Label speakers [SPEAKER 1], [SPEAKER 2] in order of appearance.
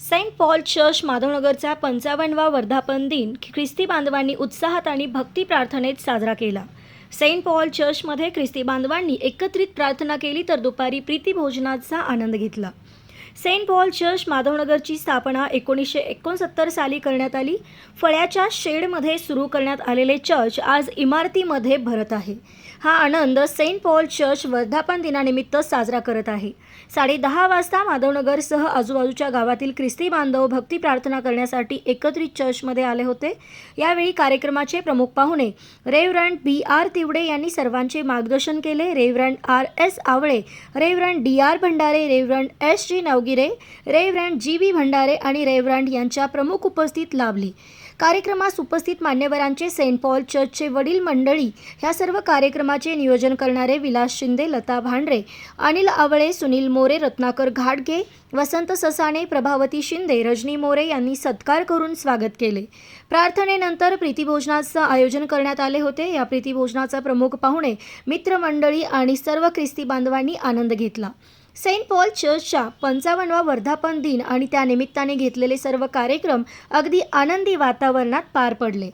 [SPEAKER 1] Saint Paul church माधवनगरचा पंचावन्नवा वर्धापन दिन ख्रिस्ती बांधवांनी उत्साहात आणि भक्ती प्रार्थनेत साजरा केला. सेंट पॉल चर्चमध्ये ख्रिस्ती बांधवांनी एकत्रित प्रार्थना केली तर दुपारी प्रीतीभोजनाचा आनंद घेतला. सेंट पॉल चर्च माधवनगरची स्थापना एकोणीसशे एकोणसत्तर साली करण्यात आली. फळ्याच्या शेडमध्ये सुरू करण्यात आलेले चर्च आज इमारतीमध्ये भरत आहे. हा आनंद सेंट पॉल चर्च वर्धापन दिनानिमित्त साजरा करत आहे. साडे दहा वाजता माधवनगरसह आजूबाजूच्या गावातील ख्रिस्ती बांधव भक्ती प्रार्थना करण्यासाठी एकत्रित चर्चमध्ये आले होते. यावेळी कार्यक्रमाचे प्रमुख पाहुणे रेव्हरंड बी आर तिवडे यांनी सर्वांचे मार्गदर्शन केले. Reverend R S Awale reverend D R Bhandare reverend S G Gavgire reverend G B Bhandare आणि रेव्हरँड यांच्या प्रमुख उपस्थित लाभली. कार्यक्रमास उपस्थित मान्यवरांचे सेंट पॉल चर्चचे वडील मंडळी ह्या सर्व कार्यक्रमाचे नियोजन करणारे विलास शिंदे लता भांडरे अनिल आवळे सुनील मोरे रत्नाकर घाटगे वसंत ससाणे प्रभावती शिंदे रजनी मोरे यांनी सत्कार करून स्वागत केले. प्रार्थनेनंतर प्रीतीभोजनाचं आयोजन करण्यात आले होते. या प्रीतीभोजनाचा प्रमुख पाहुणे मित्रमंडळी आणि सर्व ख्रिस्ती बांधवांनी आनंद घेतला. सेंट पॉल चर्चच्या पंचावन्नवा वर्धापन दिन आणि त्यानिमित्ताने घेतलेले सर्व कार्यक्रम अगदी आनंदी वातावरणात पार पडले.